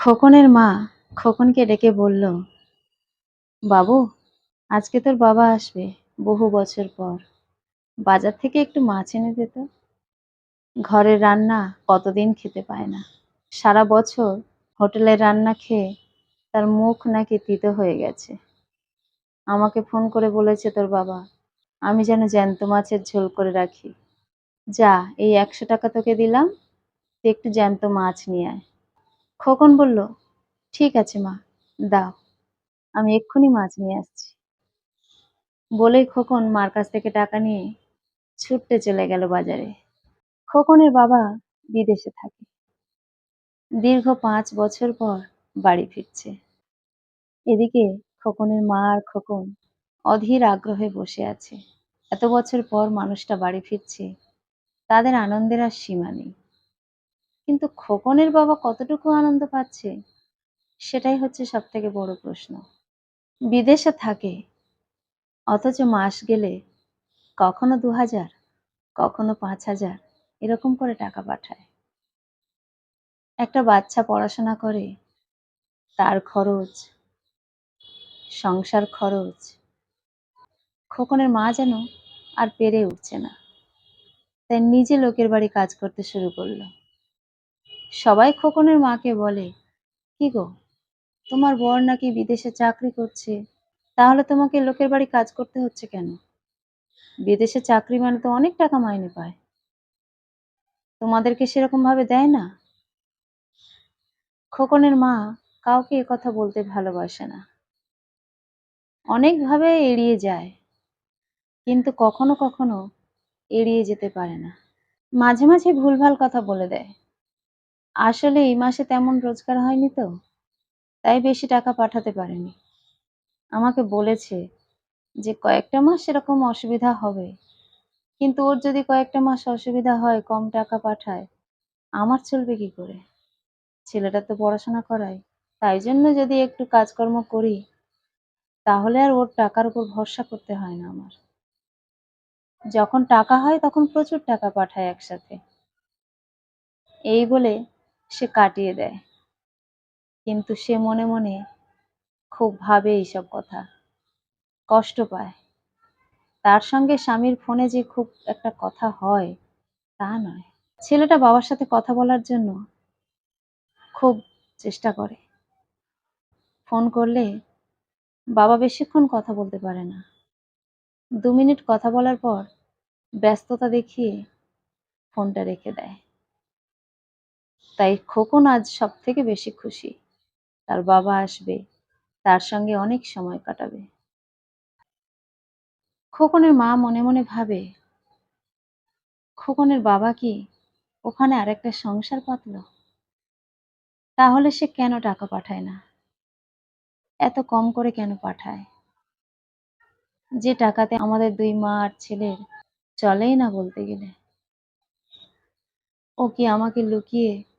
খোকনের মা খোকনকে ডেকে বলল, বাবু, আজকে তোর বাবা আসবে বহু বছর পর। বাজার থেকে একটু মাছ এনে দে তো। ঘরের রান্না কতদিন খেতে পায় না। সারা বছর হোটেলের রান্না খেয়ে তার মুখ নাকি তিতো হয়ে গেছে। আমাকে ফোন করে বলেছে তোর বাবা, আমি যেন জ্যান্ত মাছের ঝোল করে রাখি। যা, এই একশো টাকা তোকে দিলাম। তুই একটু জ্যান্ত মাছ নিয়ে আয়। খোকন বলল, ঠিক আছে মা, দাও। আমি এক্ষুনি মাছ নিয়ে আসছি। বলেই খোকন মার কাছ থেকে টাকা নিয়ে ছুটতে চলে গেল বাজারে। খোকনের বাবা বিদেশে থাকে। দীর্ঘ পাঁচ বছর পর বাড়ি ফিরছে। এদিকে খোকনের মা আর খোকন অধীর আগ্রহে বসে আছে। এত বছর পর মানুষটা বাড়ি ফিরছে, তাদের আনন্দের আর সীমা নেই। কিন্তু খোকনের বাবা কতটুকু আনন্দ পাচ্ছে? সেটাই হচ্ছে সব থেকে বড় প্রশ্ন। বিদেশে থাকে, অথচ মাস গেলে কখনো দু হাজার কখনো পাঁচ হাজার এরকম করে টাকা পাঠায়। একটা বাচ্চা পড়াশোনা করে, তার খরচ, সংসার খরচ, খোকনের মা যেন আর পেরে উঠছে না। তাই নিজে লোকের বাড়ি কাজ করতে শুরু করল। সবাই খোকনের মাকে বলে, কি গো, তোমার বর নাকি বিদেশে চাকরি করছে? তাহলে তোমাকে লোকের বাড়ি কাজ করতে হচ্ছে কেন? বিদেশে চাকরি মানে তো অনেক টাকা মাইনে পায়। তোমাদেরকে সেরকম ভাবে দেয় না? খোকনের মা কাউকে এ কথা বলতে ভালোবাসে না। অনেকভাবে এড়িয়ে যায়, কিন্তু কখনো কখনো এড়িয়ে যেতে পারে না। মাঝে মাঝে ভুলভাল কথা বলে দেয়। আসলে এই মাসে তেমন রোজগার হয়নি তো, তাই বেশি টাকা পাঠাতে পারেনি। আমাকে বলেছে যে কয়েকটা মাস এরকম অসুবিধা হবে, কিন্তু ওর যদি কয়েকটা মাস অসুবিধা হয়, কম টাকা পাঠায়, আমার চলবে কি করে? ছেলেটা তো পড়াশোনা করায়, তাই জন্য যদি একটু কাজকর্ম করি, তাহলে আর ওর টাকার উপর ভরসা করতে হয় না আমার। যখন টাকা হয়, তখন প্রচুর টাকা পাঠায় একসাথে। এই বলে সে কাটিয়ে দেয়। কিন্তু সে মনে মনে খুব ভাবে এইসব কথা। কষ্ট পায়। তার সঙ্গে স্বামীর ফোনে যে খুব একটা কথা হয়, তা নয়। ছেলেটা বাবার সাথে কথা বলার জন্য খুব চেষ্টা করে। ফোন করলে বাবা বেশিক্ষণ কথা বলতে পারে না। দু মিনিট কথা বলার পর ব্যস্ততা দেখিয়ে ফোনটা রেখে দেয়। তাই খোকন আজ সব থেকে বেশি খুশি। তার বাবা আসবে, তার সঙ্গে অনেক সময় কাটাবে। খোকনের মা মনে মনে ভাবে, খোকনের বাবা কি ওখানে আরেকটা সংসার পাতল? তাহলে সে কেন টাকা পাঠায় না? এত কম করে কেন পাঠায়? যে টাকাতে আমাদের দুই মা আর ছেলের চলেই না বলতে গেলে। ও কি আমাকে লুকিয়ে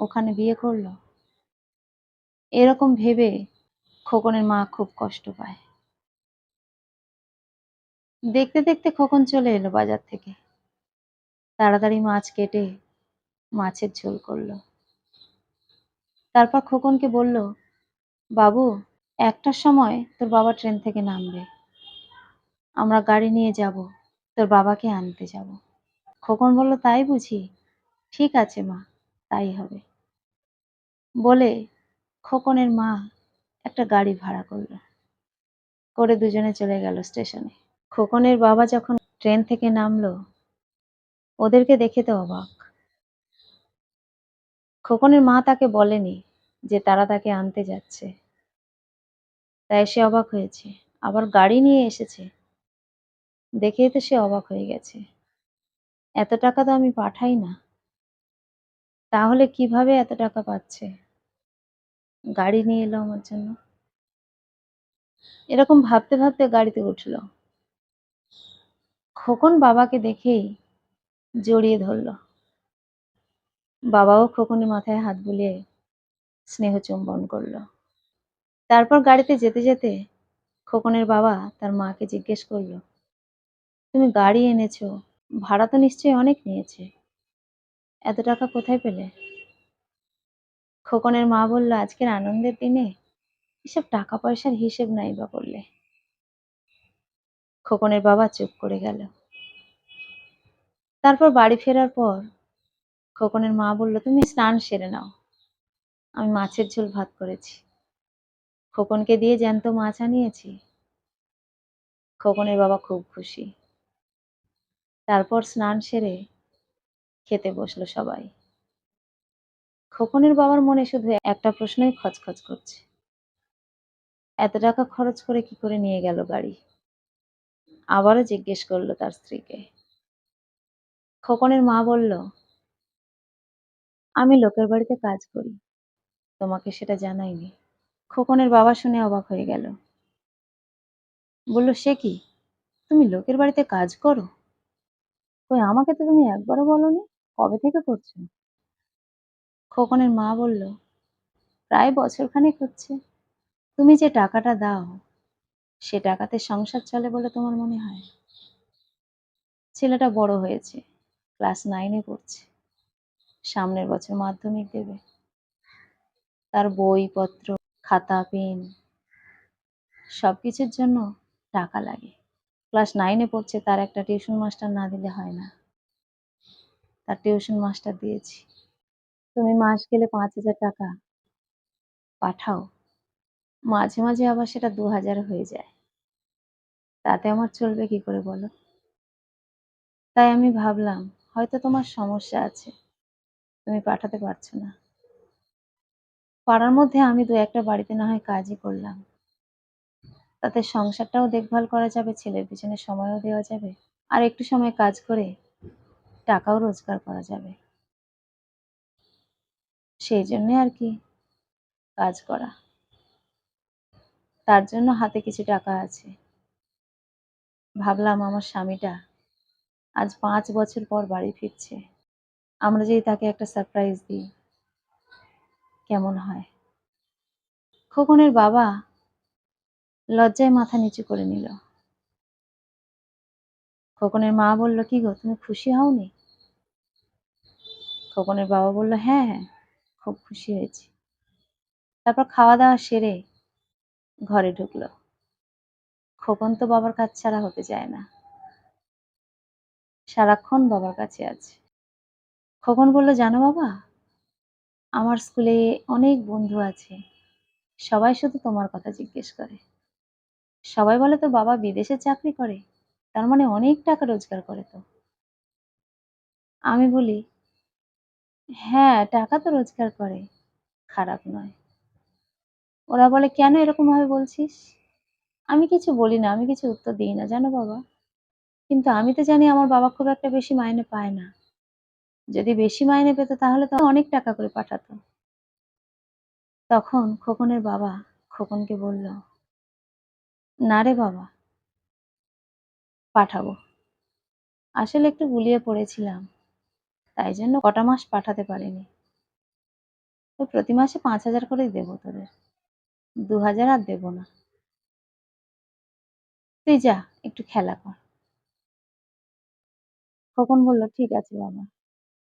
ওখানে বিয়ে করল? এরকম ভেবে খোকনের মা খুব কষ্ট পায়। দেখতে দেখতে খোকন চলে এলো বাজার থেকে। তাড়াতাড়ি মাছ কেটে মাছের ঝোল করল। তারপর খোকনকে বলল, বাবু, একটার সময় তোর বাবা ট্রেন থেকে নামবে। আমরা গাড়ি নিয়ে যাব, তোর বাবাকে আনতে যাব। খোকন বলল, তাই বুঝি? ঠিক আছে মা। তাই হবে। বলে খোকনের মা একটা গাড়ি ভাড়া করল। করে দুজনে চলে গেল স্টেশনে। খোকনের বাবা যখন ট্রেন থেকে নামলো, ওদেরকে দেখে তো অবাক। খোকনের মা তাকে বলেনি যে তারা তাকে আনতে যাচ্ছে। তাই সে অবাক হয়েছে। আবার গাড়ি নিয়ে এসেছে। দেখেই তো সে অবাক হয়ে গেছে। এত টাকা তো আমি পাঠাই না। তাহলে কীভাবে এত টাকা পাচ্ছে? গাড়ি নিয়ে এলো আমার জন্য। এরকম ভাবতে ভাবতে গাড়িতে উঠল। খোকন বাবাকে দেখেই জড়িয়ে ধরল। বাবাও খোকনের মাথায় হাত বুলিয়ে স্নেহ চুম্বন করল। তারপর গাড়িতে যেতে যেতে খোকনের বাবা তার মাকে জিজ্ঞেস করল, তুমি গাড়ি এনেছো, ভাড়া তো নিশ্চয়ই অনেক নিয়েছে। এত টাকা কোথায় পেলে? খোকনের মা বলল, আজকের আনন্দের দিনে এসব টাকা পয়সার হিসেব নাই বা করলে। খোকনের বাবা চুপ করে গেল। তারপর বাড়ি ফেরার পর খোকনের মা বলল, তুমি স্নান সেরে নাও। আমি মাছের ঝোল ভাত করেছি। খোকনকে দিয়ে জ্যান্ত মাছ আনিয়েছি। খোকনের বাবা খুব খুশি। তারপর স্নান সেরে খেতে বসল সবাই। খোকনের বাবার মনে শুধু একটা প্রশ্নই খচখচ করছে। এত টাকা খরচ করে কি করে নিয়ে গেল গাড়ি? আবারও জিজ্ঞেস করল তার স্ত্রীকে। খোকনের মা বলল, আমি লোকের বাড়িতে কাজ করি। তোমাকে সেটা জানাইনি। খোকনের বাবা শুনে অবাক হয়ে গেল। বলল, সে কি? তুমি লোকের বাড়িতে কাজ করো? কই, আমাকে তো তুমি একবারও বলনি? কবে থেকে করছ? খোকনের মা বলল, প্রায় বছরখানেক হচ্ছে। তুমি যে টাকাটা দাও, সে টাকাতে সংসার চলে বলে তোমার মনে হয়? ছেলেটা বড় হয়েছে, ক্লাস নাইনে পড়ছে। সামনের বছর মাধ্যমিক দেবে। তার বইপত্র খাতা, পেন সব কিছুর জন্য টাকা লাগে। ক্লাস নাইনে পড়ছে, তার একটা টিউশন মাস্টার না দিলে হয় না। তার টিউশন মাস্টার দিয়েছি। তুমি মাস গেলে পাঁচ হাজার টাকা পাঠাও। মাঝে মাঝে আবার সেটা দু হাজার হয়ে যায়। তাতে আমার চলবে কি করে বলো? তাই আমি ভাবলাম, হয়তো তোমার সমস্যা আছে। তুমি পাঠাতে পারছ না। পাড়ার মধ্যে আমি দু একটা বাড়িতে না হয় কাজই করলাম। তাতে সংসারটাও দেখভাল করা যাবে, ছেলের পিছনে সময়ও দেওয়া যাবে। আর একটু সময় কাজ করে টাকাও রোজগার করা যাবে। সেই জন্যে আর কি কাজ করা। তার জন্য হাতে কিছু টাকা আছে। ভাবলাম আমার স্বামীটা আজ পাঁচ বছর পর বাড়ি ফিরছে। আমরা যদি তাকে একটা সারপ্রাইজ দিই। কেমন হয়? খোকনের বাবা লজ্জায় মাথা নিচু করে নিল। খোকনের মা বলল, কি গো, তুমি খুশি হওনি? খোকনের বাবা বলল হ্যাঁ হ্যাঁ খুব খুশি হয়েছি। তারপর খাওয়া দাওয়া সেরে ঘরে ঢুকলো। খোকন তো বাবার কাছ ছাড়া হতে চায় না। সারাক্ষণ বাবার কাছে আছে। খোকন বলল, জানো বাবা, আমার স্কুলে অনেক বন্ধু আছে। সবাই শুধু তোমার কথা জিজ্ঞেস করে। সবাই বলে তো বাবা বিদেশে চাকরি করে, তার মানে অনেক টাকা রোজগার করে তো। আমি বলি হ্যাঁ টাকা তো রোজগার করে। খারাপ নয়। ওরা বলে, কেন এরকম ভাবে বলছিস? আমি কিছু বলি না, আমি কিছু উত্তর দিই না, জানো বাবা? কিন্তু আমি তো জানি আমার বাবা খুব একটা বেশি মাইনে পায় না। যদি বেশি মাইনে পেত তাহলে তো অনেক টাকা করে পাঠাতো। তখন খোকনের বাবা খোকনকে বলল, না রে বাবা, পাঠাবো। আসলে একটু গুলিয়ে পড়েছিলাম। তাই জন্য কটা মাস পাঠাতে পারিনি। তো প্রতি মাসে পাঁচ হাজার করেই দেবো তোদের। দু হাজার আর দেবো না। তুই যা, একটু খেলা কর। খোকন বলল, ঠিক আছে বাবা।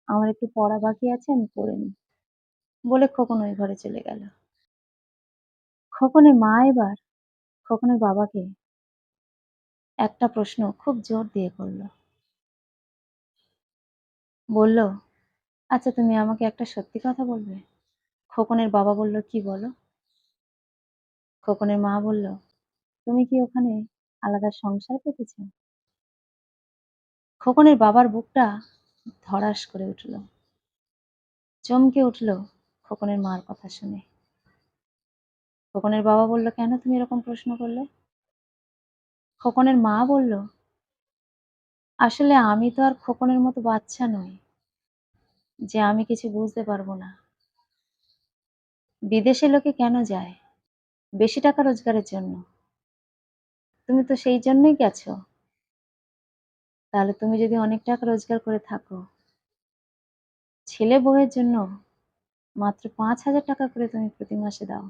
আমার একটু পড়া বাকি আছে, আমি পড়ে নিই। বলে খোকন ওই ঘরে চলে গেল। খোকনের মা এবার, খোকনের বাবাকে একটা প্রশ্ন খুব জোর দিয়ে করল। বলল আচ্ছা তুমি আমাকে একটা সত্যি কথা বলবে? খোকনের বাবা বলল, কি বলো? খোকনের মা বলল, তুমি কি ওখানে আলাদা সংসার পেতেছ? খোকনের বাবার বুকটা ধড়াস করে উঠল। চমকে উঠল খোকনের মার কথা শুনে। খোকনের বাবা বলল, কেন তুমি এরকম প্রশ্ন করলে? খোকনের মা বলল আসলে আমি তো আর খোকনের মতো বাচ্চা নই, যে আমি কিছু বুঝতে পারব না। বিদেশে লোকে কেন যায়? বেশি টাকা রোজগারের জন্য। তুমি তো সেই জন্যই গেছো। তাহলে তুমি যদি অনেক টাকা রোজগার করে থাকো, ছেলে বউয়ের জন্য মাত্র পাঁচ হাজার টাকা করে তুমি প্রতি মাসে দাও,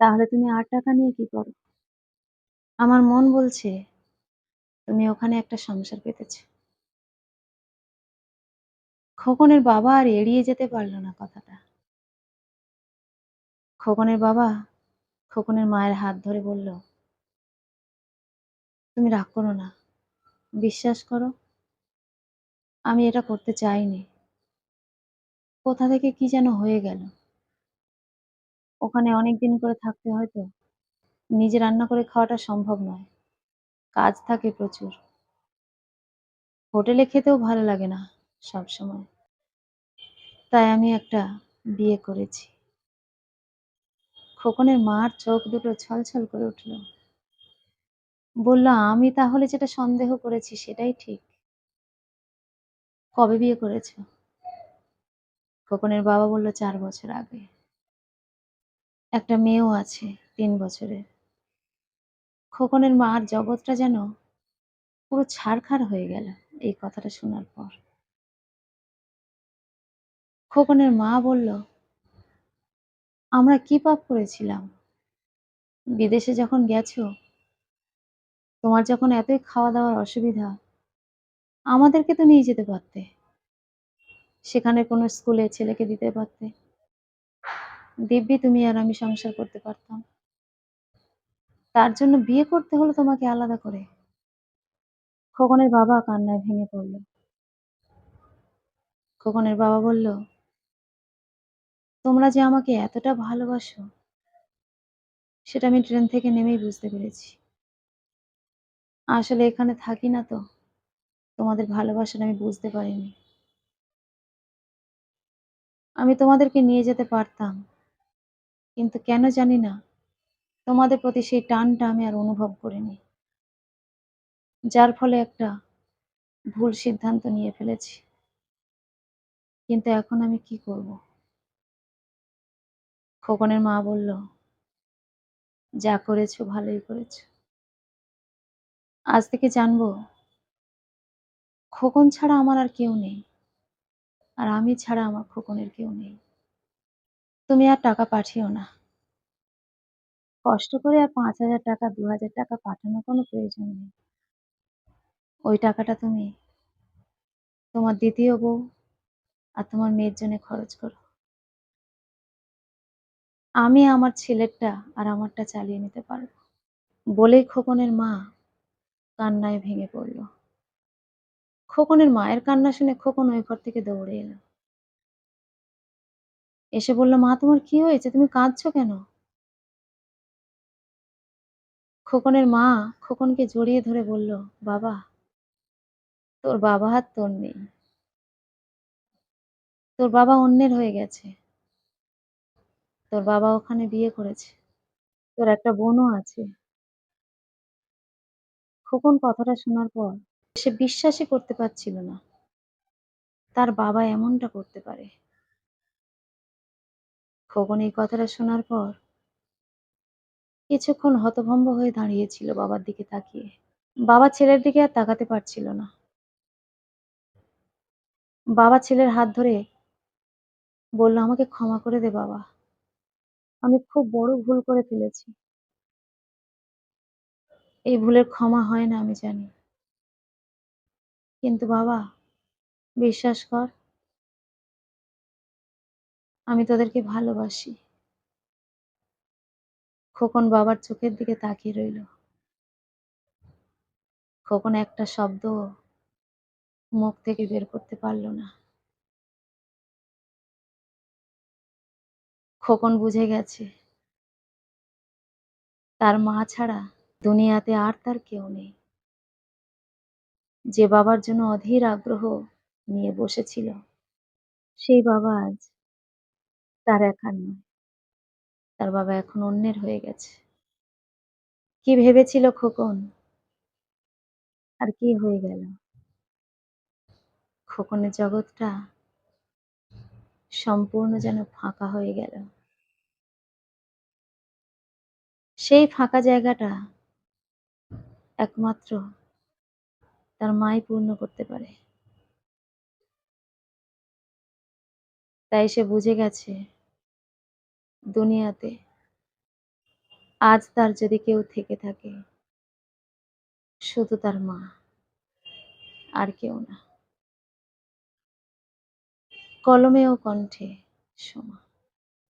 তাহলে তুমি আর টাকা নিয়ে কি করো? আমার মন বলছে তুমি ওখানে একটা সংসার পেতেছ। খোকনের বাবা আর এড়িয়ে যেতে পারল না কথাটা। খোকনের বাবা খোকনের মায়ের হাত ধরে বলল, তুমি রাগ করো না, বিশ্বাস করো, আমি এটা করতে চাইনি। কোথা থেকে কি যেন হয়ে গেল। ওখানে অনেক দিন করে থাকতে হয়তো নিজে রান্না করে খাওয়াটা সম্ভব নয়। কাজ থাকে প্রচুর। হোটেলে খেতেও ভালো লাগে না সব সময় তাই আমি একটা বিয়ে করেছি। খোকনের মার চোখ দুটো ছলছল করে উঠল। বলল আমি তাহলে যেটা সন্দেহ করেছি সেটাই ঠিক। কবে বিয়ে করেছ? খোকনের বাবা বলল, চার বছর আগে। একটা মেয়েও আছে, তিন বছরের। খোকনের মার জগৎটা যেন পুরো ছাড়খাড় হয়ে গেল এই কথাটা শোনার পর। খোকনের মা বলল, আমরা কি পাপ করেছিলাম? বিদেশে যখন গেছো, তোমার যখন এতই খাওয়া দাওয়ার অসুবিধা, আমাদেরকে তো নিয়ে যেতে পারতে। সেখানে কোনো স্কুলে ছেলেকে দিতে পারতে। দিব্যি, তুমি আর আমি সংসার করতে পারতাম। তার জন্য বিয়ে করতে হলো তোমাকে আলাদা করে। খোকনের বাবা কান্নায় ভেঙে পড়ল। খোকনের বাবা বলল, তোমরা যে আমাকে এতটা ভালোবাসো, সেটা আমি ট্রেন থেকে নেমেই বুঝতে পেরেছি। আসলে এখানে থাকি না তো, তোমাদের ভালোবাসাটা আমি বুঝতে পারিনি। আমি তোমাদেরকে নিয়ে যেতে পারতাম, কিন্তু কেন জানি না তোমাদের প্রতি সেই টানটা আমি আর অনুভব করিনি। যার ফলে একটা ভুল সিদ্ধান্ত নিয়ে ফেলেছি। কিন্তু এখন আমি কি করব? খোকনের মা বলল, যা করেছ, ভালোই করেছ। আজ থেকে জানব, খোকন ছাড়া আমার আর কেউ নেই। আর আমি ছাড়া আমার খোকনের কেউ নেই। তুমি আর টাকা পাঠিও না। কষ্ট করে আর পাঁচ হাজার টাকা, দু হাজার টাকা পাঠানোর কোনো প্রয়োজন নেই। ওই টাকাটা তুমি তোমার দ্বিতীয় বউ আর তোমার মেয়ের জন্য খরচ করো। আমি আমার ছেলেরটা আর আমারটা চালিয়ে নিতে পারব। বলেই খোকনের মা কান্নায় ভেঙে পড়ল। খোকনের মায়ের কান্না শুনে খোকন ওই ঘর থেকে দৌড়ে এলো। এসে বলল, মা, তোমার কি হয়েছে? তুমি কাঁদছো কেন? খোকনের মা খোকনকে জড়িয়ে ধরে বলল, বাবা, তোর বাবা হাত তোর নেই। তোর বাবা অন্যের হয়ে গেছে। তোর বাবা ওখানে বিয়ে করেছে। তোর একটা বোনও আছে। খোকন কথাটা শোনার পর সে বিশ্বাসই করতে পারছিল না, তার বাবা এমনটা করতে পারে। খোকন এই কথাটা শোনার পর কিছুক্ষণ হতভম্ব হয়ে দাঁড়িয়েছিল বাবার দিকে তাকিয়ে। বাবা ছেলের দিকে আর তাকাতে পারছিল না। বাবা ছেলের হাত ধরে বলল, আমাকে ক্ষমা করে দে বাবা। আমি খুব বড় ভুল করে ফেলেছি। এই ভুলের ক্ষমা হয় না, আমি জানি। কিন্তু বাবা, বিশ্বাস কর, আমি তোদেরকে ভালোবাসি। খোকন বাবার চোখের দিকে তাকিয়ে রইল। খোকন একটা শব্দ মুখ থেকে বের করতে পারল না। খোকন বুঝে গেছে, তার মা ছাড়া দুনিয়াতে আর তার কেউ নেই। যে বাবার জন্য অধীর আগ্রহ নিয়ে বসেছিল, সেই বাবা আজ তার একার নয়। তার বাবা এখন অন্যের হয়ে গেছে। কি ভেবেছিল খোকন? আর কি হয়ে গেল? খোকনের জগৎটা সম্পূর্ণ যেন ফাঁকা হয়ে গেল। সেই ফাঁকা জায়গাটা একমাত্র তার মাই পূর্ণ করতে পারে। তাই সে বুঝে গেছে দুনিয়াতে। আজ তার যদি কেউ থেকে থাকে, শুধু তার মা, আর কেউ না। কলমে ও কণ্ঠে সোমা।